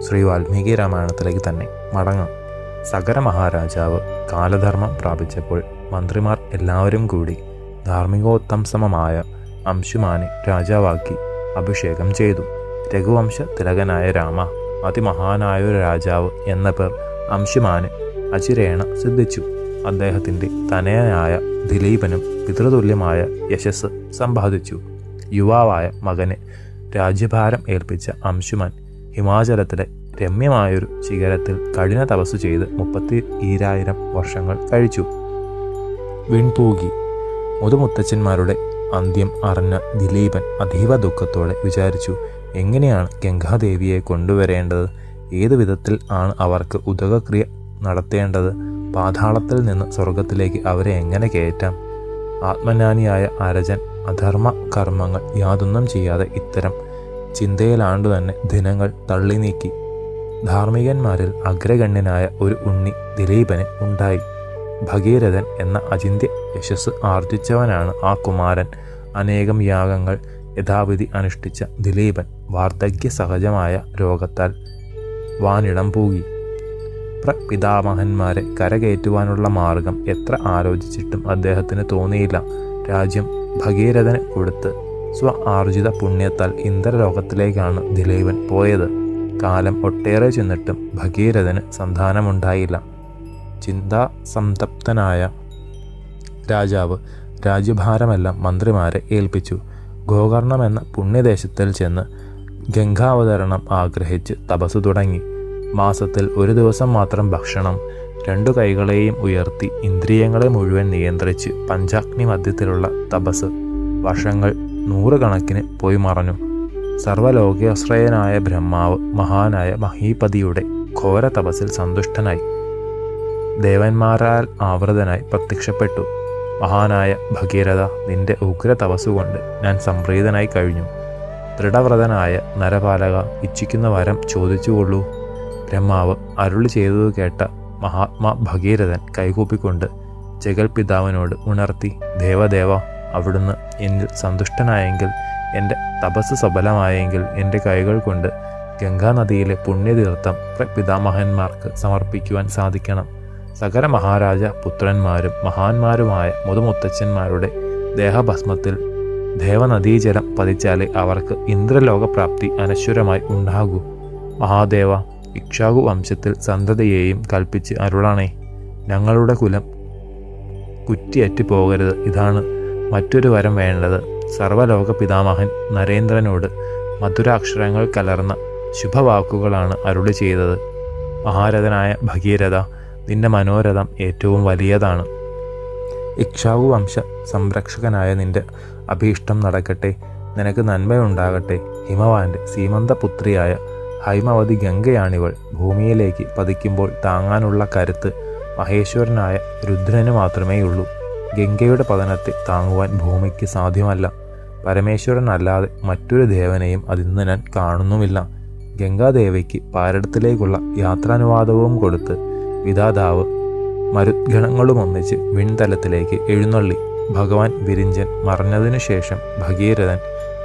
ശ്രീ വാൽമീകി രാമായണത്തിലേക്ക് തന്നെ മടങ്ങാം. സകര മഹാരാജാവ് കാലധർമ്മം പ്രാപിച്ചപ്പോൾ മന്ത്രിമാർ എല്ലാവരും കൂടി ധാർമ്മികോത്തംസമമായ അംശുമാനെ രാജാവാക്കി അഭിഷേകം ചെയ്തു. രഘുവംശ തിലകനായ രാമ അതിമഹാനായൊരു രാജാവ് എന്ന പേർ അംശുമാന് അചിരേണ സിദ്ധിച്ചു. അദ്ദേഹത്തിന്റെ തനയനായ ദിലീപനും പിതൃതുല്യമായ യശസ് സമ്പാദിച്ചു. യുവാവായ മകന് രാജ്യഭാരം ഏൽപ്പിച്ച അംശുമാൻ ഹിമാചലത്തിലെ രമ്യമായൊരു ശിഖരത്തിൽ കഠിന തപസ് ചെയ്ത് മുപ്പത്തി ഈരായിരം വർഷങ്ങൾ കഴിച്ചു. വിൺപൂകി. മുതുമുത്തച്ഛന്മാരുടെ അന്ത്യം അറിഞ്ഞ ദിലീപൻ അതീവ ദുഃഖത്തോടെ വിചാരിച്ചു എങ്ങനെയാണ് ഗംഗാദേവിയെ കൊണ്ടുവരേണ്ടത്? ഏതു വിധത്തിൽ ആണ് അവർക്ക് ഉദകക്രിയ നടത്തേണ്ടത്? പാതാളത്തിൽ നിന്ന് സ്വർഗത്തിലേക്ക് അവരെ എങ്ങനെ കയറ്റാം? ആത്മജ്ഞാനിയായ അരജൻ അധർമ്മ കർമ്മങ്ങൾ യാതൊന്നും ചെയ്യാതെ ഇത്തരം ചിന്തയിലാണ്ടു തന്നെ ദിനങ്ങൾ തള്ളി നീക്കി. ധാർമ്മികന്മാരിൽ അഗ്രഗണ്യനായ ഒരു ഉണ്ണി ദിലീപന് ഉണ്ടായി. ഭഗീരഥൻ എന്ന അചിന്ത്യ യശസ് ആർജിച്ചവനാണ് ആ കുമാരൻ. അനേകം യാഗങ്ങൾ യഥാവിധി അനുഷ്ഠിച്ച ദിലീപൻ വാർദ്ധക്യ സഹജമായ രോഗത്താൽ വാനിടം പൂകി. പ്രപിതാമഹന്മാരെ കരകയറ്റുവാനുള്ള മാർഗം എത്ര ആലോചിച്ചിട്ടും അദ്ദേഹത്തിന് തോന്നിയില്ല. രാജ്യം ഭഗീരഥന് കൊടുത്ത് സ്വ ആർജിത പുണ്യത്താൽ ഇന്ദ്രലോകത്തിലേക്കാണ് ദിലീപൻ പോയത്. കാലം ഒട്ടേറെ ചെന്നിട്ടും ഭഗീരഥന് സന്താനമുണ്ടായില്ല. ചിന്താസംതപ്തനായ രാജാവ് രാജ്യഭാരമെല്ലാം മന്ത്രിമാരെ ഏൽപ്പിച്ചു. ഗോകർണം എന്ന പുണ്യദേശത്തിൽ ചെന്ന് ഗംഗാവതരണം ആഗ്രഹിച്ച് തപസ് തുടങ്ങി. മാസത്തിൽ ഒരു ദിവസം മാത്രം ഭക്ഷണം രണ്ടു കൈകളെയും ഉയർത്തി ഇന്ദ്രിയങ്ങളെ മുഴുവൻ നിയന്ത്രിച്ച് പഞ്ചാഗ്നി മധ്യത്തിലുള്ള തപസ്. വർഷങ്ങൾ നൂറുകണക്കിന് പോയി മറഞ്ഞു. സർവലോകാശ്രയനായ ബ്രഹ്മാവ് മഹാനായ മഹീപതിയുടെ ഘോര തപസ്സിൽ സന്തുഷ്ടനായി. ദേവന്മാരാൽ ആവൃതനായി പ്രത്യക്ഷപ്പെട്ടു. മഹാനായ ഭഗീരഥ നിന്റെ ഉഗ്ര തപസ്സുകൊണ്ട് ഞാൻ സംപ്രീതനായി കഴിഞ്ഞു. ദൃഢവ്രതനായ നരപാലക ഇച്ഛിക്കുന്ന വരം ചോദിച്ചുകൊള്ളൂ. ബ്രഹ്മാവ് അരുളി ചെയ്തത് കേട്ട മഹാത്മാ ഭഗീരഥൻ കൈകൂപ്പിക്കൊണ്ട് ജഗൽപിതാവിനോട് ഉണർത്തി ദേവദേവ അവിടുന്ന് എന്നിൽ സന്തുഷ്ടനായെങ്കിൽ എന്റെ തപസ് സഫലമായെങ്കിൽ എന്റെ കൈകൾ കൊണ്ട് ഗംഗാനദിയിലെ പുണ്യതീർത്ഥം പിതാമഹന്മാർക്ക് സമർപ്പിക്കുവാൻ സാധിക്കണം. സകല മഹാരാജ പുത്രന്മാരും മഹാന്മാരുമായ മുതുമുത്തച്ഛന്മാരുടെ ദേഹഭസ്മത്തിൽ ദേവനദീജലം പതിച്ചാലേ അവർക്ക് ഇന്ദ്രലോകപ്രാപ്തി അനശ്വരമായി ഉണ്ടാകൂ. മഹാദേവ ഇക്ഷാകു വംശത്തിൽ സന്തതിയെയും കൽപ്പിച്ച് അരുളാണേ. ഞങ്ങളുടെ കുലം കുറ്റിയറ്റു പോകരുത്. ഇതാണ് മറ്റൊരു വരം വേണ്ടത്. സർവലോക പിതാമഹൻ നരേന്ദ്രനോട് മധുരാക്ഷരങ്ങൾ കലർന്ന ശുഭവാക്കുകളാണ് അരുളി ചെയ്തത്. മഹാരഥനായ ഭഗീരഥ നിന്റെ മനോരഥം ഏറ്റവും വലിയതാണ്. ഇക്ഷാവു വംശ സംരക്ഷകനായ നിന്റെ അഭീഷ്ടം നടക്കട്ടെ. നിനക്ക് നന്മയുണ്ടാകട്ടെ. ഹിമവാന്റെ സീമന്തപുത്രിയായ ഹൈമവതി ഗംഗയാണിവൾ. ഭൂമിയിലേക്ക് പതിക്കുമ്പോൾ താങ്ങാനുള്ള കരുത്ത് മഹേശ്വരനായ രുദ്രന് മാത്രമേയുള്ളൂ. ഗംഗയുടെ പതനത്തെ താങ്ങുവാൻ ഭൂമിക്ക് സാധ്യമല്ല. പരമേശ്വരനല്ലാതെ മറ്റൊരു ദേവനെയും അതിന്ന് ഞാൻ കാണുന്നുമില്ല. ഗംഗാദേവിക്ക് പാരടത്തിലേക്കുള്ള യാത്രാനുവാദവും കൊടുത്ത് വിധാതാവ് മരുദ്ഗണങ്ങളുമൊന്നിച്ച് വിൺതലത്തിലേക്ക് എഴുന്നള്ളി. ഭഗവാൻ വിരിഞ്ചൻ മറഞ്ഞതിനു ശേഷം ഭഗീരഥൻ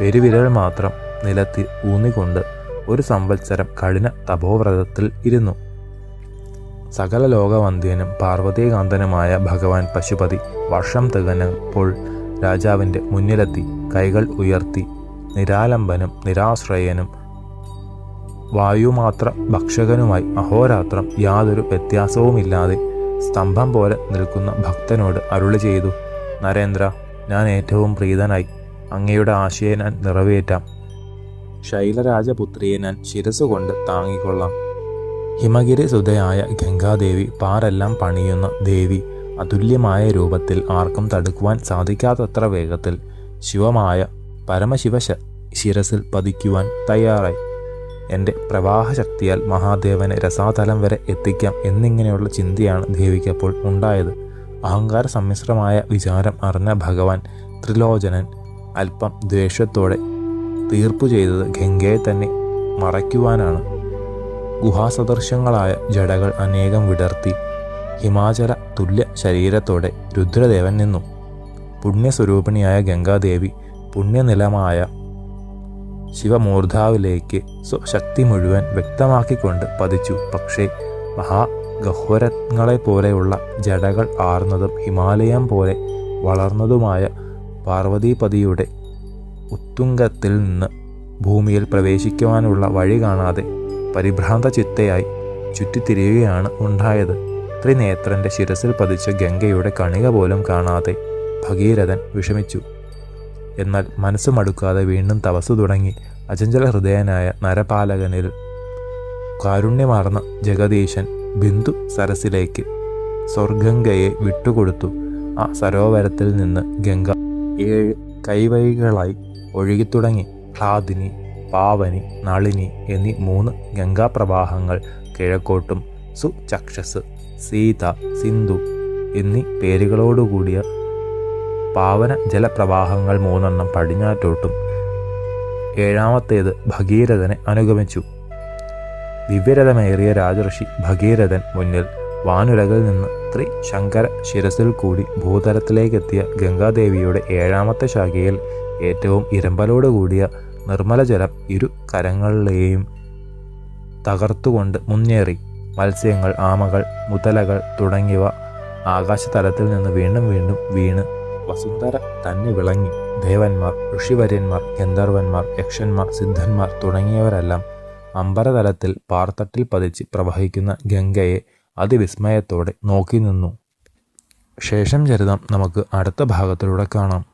പെരുവിരൽ മാത്രം നിലത്തിൽ ഊന്നിക്കൊണ്ട് ഒരു സംവത്സരം കഠിന തപോവ്രതത്തിൽ ഇരുന്നു. സകല ലോകവന്ധ്യനും പാർവതീകാന്തനുമായ ഭഗവാൻ പശുപതി വർഷം തികഞ്ഞപ്പോൾ രാജാവിന്റെ മുന്നിലെത്തി കൈകൾ ഉയർത്തി. നിരാലംബനും നിരാശ്രയനും വായുമാത്ര ഭക്ഷകനുമായി അഹോരാത്രം യാതൊരു വ്യത്യാസവുമില്ലാതെ സ്തംഭം പോലെ നിൽക്കുന്ന ഭക്തനോട് അരുളി ചെയ്തു നരേന്ദ്ര ഞാൻ ഏറ്റവും പ്രീതനായി. അങ്ങയുടെ ആശയെ ഞാൻ നിറവേറ്റാം. ശൈലരാജപുത്രിയെ ഞാൻ ശിരസുകൊണ്ട് താങ്ങിക്കൊള്ളാം. ഹിമഗിരി സുതയായ ഗംഗാദേവി പാറെല്ലാം പണിയുന്ന ദേവി അതുല്യമായ രൂപത്തിൽ ആർക്കും തടുക്കുവാൻ സാധിക്കാത്തത്ര വേഗത്തിൽ ശിവമായ പരമശിവ ശിരസിൽ പതിക്കുവാൻ തയ്യാറായി. എന്റെ പ്രവാഹശക്തിയാൽ മഹാദേവനെ രസാതലം വരെ എത്തിക്കാം എന്നിങ്ങനെയുള്ള ചിന്തയാണ് ദേവിക്കപ്പോൾ ഉണ്ടായത്. അഹങ്കാര സമ്മിശ്രമായ വിചാരം അറിഞ്ഞ ഭഗവാൻ ത്രിലോചനൻ അല്പം ദ്വേഷത്തോടെ തീർപ്പു ചെയ്തത് ഗംഗയെ തന്നെ മറയ്ക്കുവാനാണ്. ഗുഹാസദൃശങ്ങളായ ജടകൾ അനേകം വിടർത്തി. ഹിമാചല തുല്യ ശരീരത്തോടെ രുദ്രദേവൻ നിന്നു. പുണ്യസ്വരൂപിണിയായ ഗംഗാദേവി പുണ്യനിലമായ ശിവമൂർധാവിലേക്ക് സ്വശക്തി മുഴുവൻ വ്യക്തമാക്കിക്കൊണ്ട് പതിച്ചു. പക്ഷേ മഹാഗഹ്വരങ്ങളെ പോലെയുള്ള ജടകൾ ആർന്നതും ഹിമാലയം പോലെ വളർന്നതുമായ പാർവതീപതിയുടെ ഉത്തുംഗത്തിൽ നിന്ന് ഭൂമിയിൽ പ്രവേശിക്കുവാനുള്ള വഴി കാണാതെ പരിഭ്രാന്ത ചിത്തയായി ചുറ്റിത്തിരിയുകയാണ് ഉണ്ടായത്. ത്രിനേത്രന്റെ ശിരസിൽ പതിച്ച ഗംഗയുടെ കണിക പോലും കാണാതെ ഭഗീരഥൻ വിഷമിച്ചു. എന്നാൽ മനസ്സ് മടുക്കാതെ വീണ്ടും തപസ് തുടങ്ങി അചഞ്ചല ഹൃദയനായ നരപാലകനിൽ കാരുണ്യമാർന്ന ജഗദീശൻ ബിന്ദു സരസിലേക്ക് സ്വർഗംഗയെ വിട്ടുകൊടുത്തു. ആ സരോവരത്തിൽ നിന്ന് ഗംഗ ഏഴ് കൈവഴികളായി ഒഴുകിത്തുടങ്ങി. ഖാദിനി പാവനി നളിനി എന്നീ മൂന്ന് ഗംഗാപ്രവാഹങ്ങൾ കിഴക്കോട്ടും സുചക്ഷസ് സീത സിന്ധു എന്നീ പേരുകളോടുകൂടിയ പാവന ജലപ്രവാഹങ്ങൾ മൂന്നെണ്ണം പടിഞ്ഞാറ്റോട്ടും ഏഴാമത്തേത് ഭഗീരഥനെ അനുഗമിച്ചു. ദിവ്യരഥമേറിയ രാജഋഷി ഭഗീരഥൻ മുന്നിൽ വാനുരകിൽ നിന്ന് ത്രി ശങ്കര ശിരസിൽ കൂടി ഭൂതലത്തിലേക്കെത്തിയ ഗംഗാദേവിയുടെ ഏഴാമത്തെ ശാഖയിൽ ഏറ്റവും ഇരമ്പലോട് കൂടിയ നിർമ്മല ജലം ഇരു കരങ്ങളിലെയും തകർത്തുകൊണ്ട് മുന്നേറി. മത്സ്യങ്ങൾ ആമകൾ മുതലകൾ തുടങ്ങിയവ ആകാശതലത്തിൽ നിന്ന് വീണ്ടും വീണ്ടും വീണ് വസുന്ധര തന്നെ വിളങ്ങി. ദേവന്മാർ ഋഷിവര്യന്മാർ ഗന്ധർവന്മാർ യക്ഷന്മാർ സിദ്ധന്മാർ തുടങ്ങിയവരെല്ലാം അമ്പരതലത്തിൽ പാർത്തട്ടിൽ പതിച്ച് പ്രവഹിക്കുന്ന ഗംഗയെ അതിവിസ്മയത്തോടെ നോക്കി നിന്നു. ശേഷം ചരിതം നമുക്ക് അടുത്ത ഭാഗത്തിലൂടെ കാണാം.